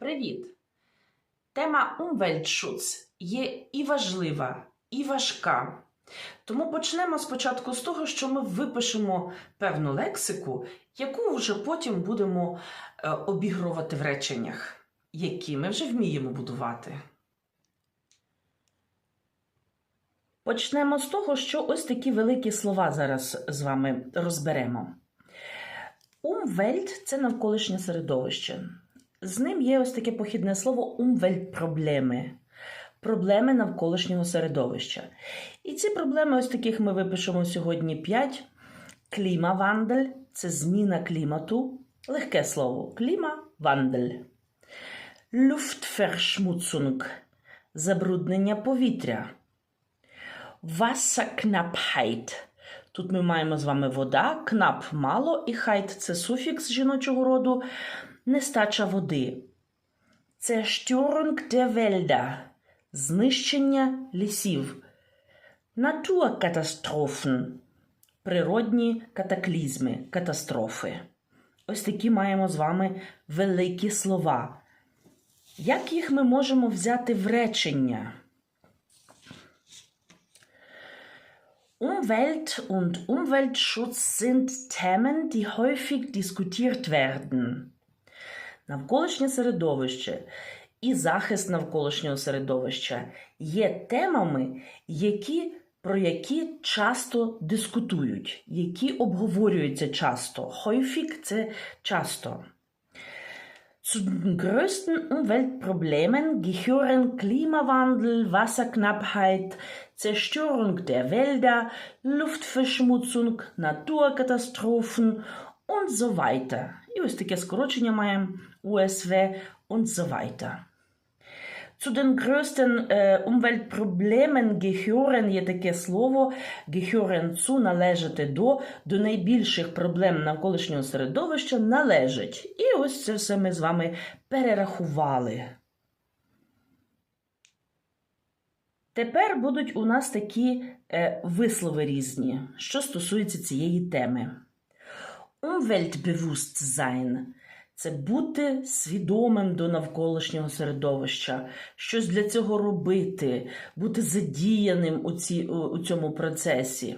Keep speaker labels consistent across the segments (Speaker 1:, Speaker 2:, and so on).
Speaker 1: Привіт! Тема Umweltschutz є і важлива, і важка. Тому почнемо спочатку з того, що ми випишемо певну лексику, яку вже потім будемо е, обігрувати в реченнях, які ми вже вміємо будувати. Почнемо з того, що ось такі великі слова зараз з вами розберемо. Умвельт це навколишнє середовище. З ним є ось таке похідне слово умвельт-проблеми. Навколишнього середовища. І ці проблеми, ось таких ми випишемо сьогодні 5. Клімавандель це зміна клімату. Легке слово. Клімавандель. Luftverschmutzung – забруднення повітря. Wasserknappheit. Тут ми маємо з вами вода, кнап мало, і хайт це суфікс жіночого роду, нестача води. Zerstörung der Wälder. Знищення лісів. Натуркатастрофен. Природні катаклізми, катастрофи. Ось такі маємо з вами великі слова. Як їх ми можемо взяти в речення? Umwelt und Umweltschutz sind Themen, die häufig diskutiert werden. Навколишнє середовище і захист навколишнього середовища є темами, які, про які часто дискутують, які обговорюються часто. Häufig – це часто. Zu den größten Umweltproblemen gehören Klimawandel, Wasserknappheit, Zerstörung der Wälder, Luftverschmutzung, Naturkatastrophen und so weiter. І ось таке скорочення маємо УСВ und so weiter. Zu den größten äh, Umweltproblemen gehören є таке слово gehören zu належати до, до найбільших проблем навколишнього середовища належить. І ось це все ми з вами перерахували. Тепер будуть у нас такі е, вислови різні, що стосується цієї теми. Umweltbewusstsein – це бути свідомим до навколишнього середовища, щось для цього робити, бути задіяним у, ці, у, цьому процесі.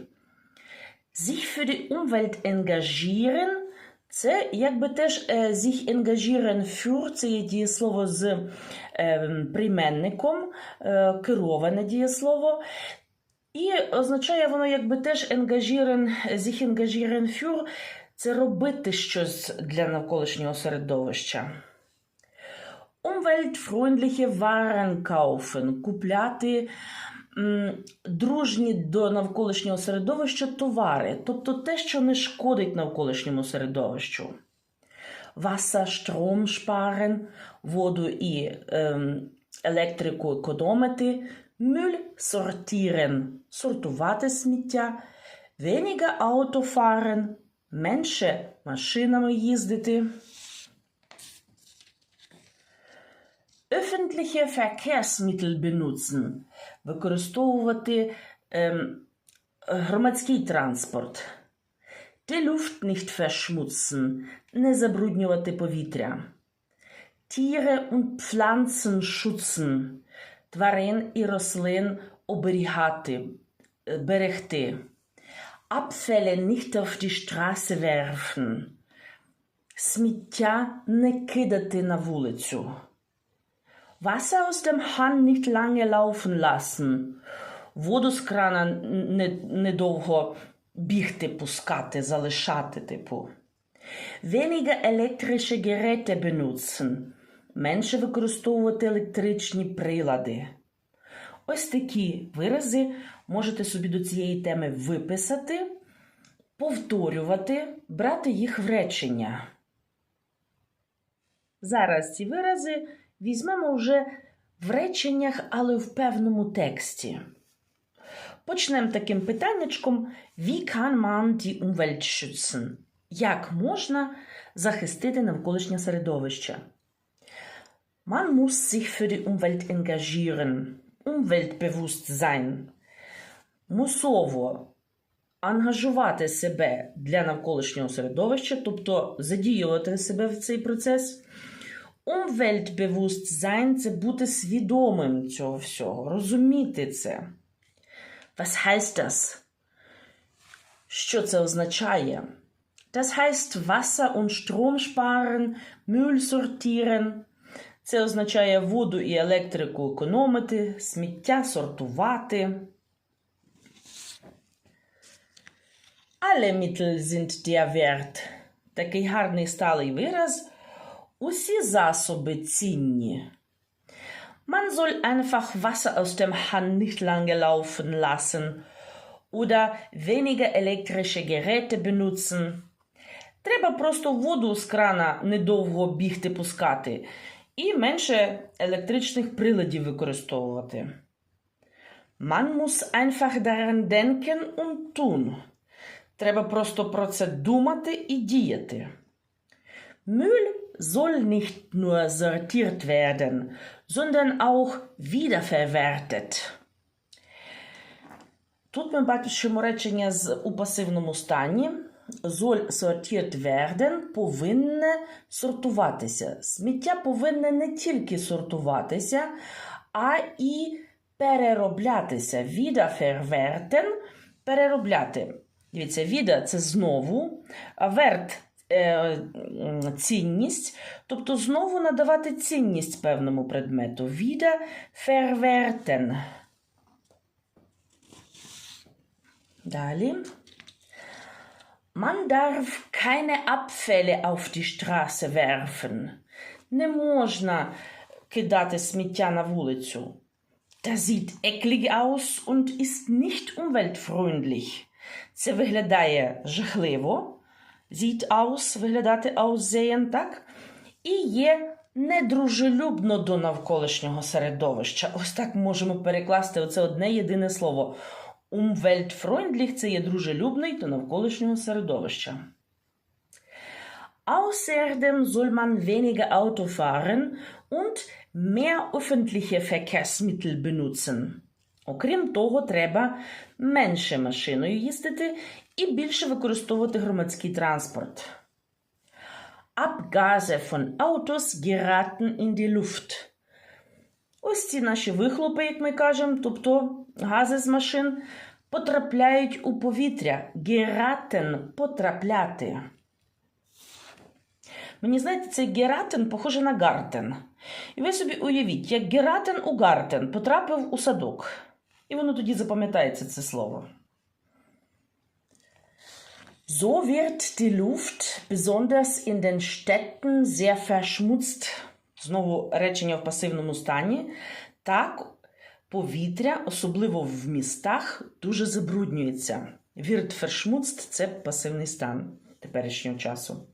Speaker 1: Sich für die Umwelt engagieren – це якби теж е, sich engagieren für – це є дієслово з е, прийменником, е, кероване дієслово. І означає воно якби теж engagieren, sich engagieren für – це робити щось для навколишнього середовища. Umweltfreundliche Waren kaufen – купляти м, дружні до навколишнього середовища товари, тобто те, що не шкодить навколишньому середовищу. Wasser, Strom sparen – воду і ем, електрику економити, Müll sortieren – сортувати сміття, weniger Auto менше машинами їздити. Öffentliche Verkehrsmittel benutzen – використовувати ем, громадський транспорт. Die Luft nicht verschmutzen – не забруднювати повітря. Tiere und Pflanzen schützen – тварин і рослин оберігати, е, берегти. Abfälle nicht auf die Straße werfen. Сміття не кидати на вулицю. Wasser aus dem Hahn nicht lange laufen lassen. Воду з крана не- недовго бігти, пускати, залишати, типу. Weniger elektrische Geräte benutzen. Менше використовувати електричні прилади. Ось такі вирази можете собі до цієї теми виписати, повторювати, брати їх в речення. Зараз ці вирази візьмемо вже в реченнях, але в певному тексті. Почнемо таким питаннячком Wie kann man die Umwelt schützen? Як можна захистити навколишнє середовище? Man muss sich für die Umwelt engagieren. Umweltbewusst sein. Мусово ангажувати себе для навколишнього середовища, тобто задіювати себе в цей процес. Умвельтбewusstsein – це бути свідомим цього всього, розуміти це. Was heißt das? Що це означає? Das heißt Wasser und Strom sparen, Müll sortieren. Це означає воду і електрику економити, сміття сортувати. Alle Mittel sind der Wert. Такий гарний сталий вираз. Усі засоби цінні. Man soll einfach Wasser aus dem Hahn nicht lange laufen lassen oder weniger elektrische Geräte benutzen. Треба просто воду з крана недовго бігти пускати і менше електричних приладів використовувати. Man muss einfach daran denken und tun. Треба просто про це думати і діяти. Müll soll nicht nur sortiert werden, sondern auch wiederverwertet. Тут ми бачимо речення з у пасивному стані. Soll sortiert werden повинне сортуватися. Сміття повинне не тільки сортуватися, а і перероблятися. Wiederverwerten – переробляти. Дивіться, віда це знову, а верт е, цінність, тобто знову надавати цінність певному предмету. Віда verwerten. Далі. Man darf keine Abfälle auf die Straße werfen. Не можна кидати сміття на вулицю. Das sieht eklig aus und ist nicht umweltfreundlich. Це виглядає жахливо. Sieht aus, виглядати aussehen, так? І є недружелюбно до навколишнього середовища. Ось так можемо перекласти оце одне єдине слово. Umweltfreundlich – це є дружелюбний до навколишнього середовища. Außerdem soll man weniger Auto fahren und mehr öffentliche Verkehrsmittel benutzen. Окрім того, треба менше машиною їздити і більше використовувати громадський транспорт. Abgase von Autos geraten in die Luft. Ось ці наші вихлопи, як ми кажемо, тобто гази з машин, потрапляють у повітря. Гератен потрапляти. Мені знаєте, цей гератен похоже на гартен. І ви собі уявіть, як гератен у гартен потрапив у садок. І воно тоді запам'ятається це слово. So wird die Luft besonders in den Städten sehr verschmutzt. Знову речення в пасивному стані. Так, повітря, особливо в містах, дуже забруднюється. Wird verschmutzt – це пасивний стан теперішнього часу.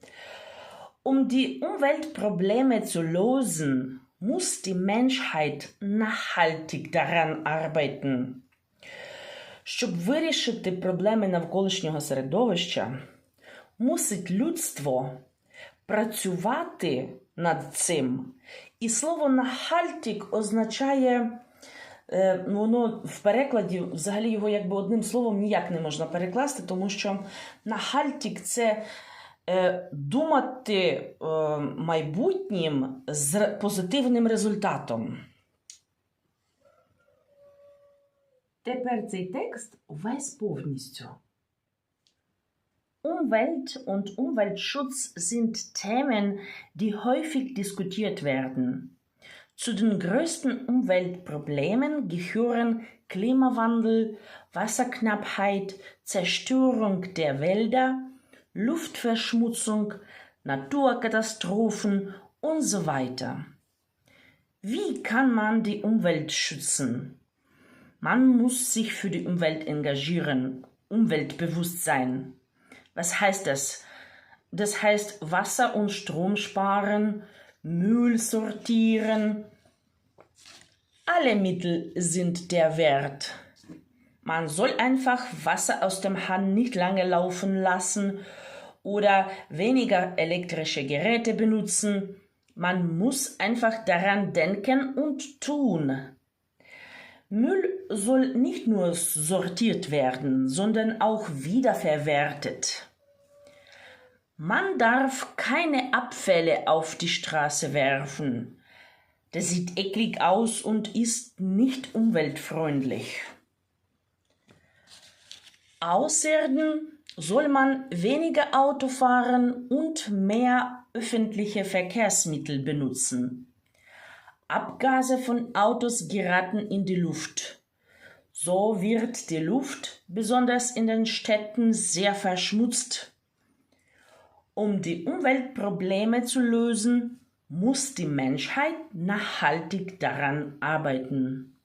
Speaker 1: Um die Umweltprobleme zu lösen, muss die Menschheit nachhaltig daran arbeiten. Щоб вирішити проблеми навколишнього середовища, мусить людство працювати над цим. І слово нахальтік означає, е, воно в перекладі, взагалі його якби одним словом ніяк не можна перекласти, тому що нахальтік це думати е, майбутнім з позитивним результатом. Тепер цей текст весь повністю. Umwelt und Umweltschutz sind Themen, die häufig diskutiert werden. Zu den größten Umweltproblemen gehören Klimawandel, Wasserknappheit, Zerstörung der Wälder, Luftverschmutzung, Naturkatastrophen und so weiter. Wie kann man die Umwelt schützen? Man muss sich für die Umwelt engagieren, umweltbewusst sein. Was heißt das? Das heißt Wasser und Strom sparen, Müll sortieren. Alle Mittel sind der Wert. Man soll einfach Wasser aus dem Hahn nicht lange laufen lassen oder weniger elektrische Geräte benutzen. Man muss einfach daran denken und tun. Müll soll nicht nur sortiert werden, sondern auch wiederverwertet. Man darf keine Abfälle auf die Straße werfen. Das sieht eklig aus und ist nicht umweltfreundlich. Außerdem soll man weniger Auto fahren und mehr öffentliche Verkehrsmittel benutzen. Abgase von Autos geraten in die Luft. So wird die Luft, besonders in den Städten, sehr verschmutzt. Um die Umweltprobleme zu lösen, muss die Menschheit nachhaltig daran arbeiten.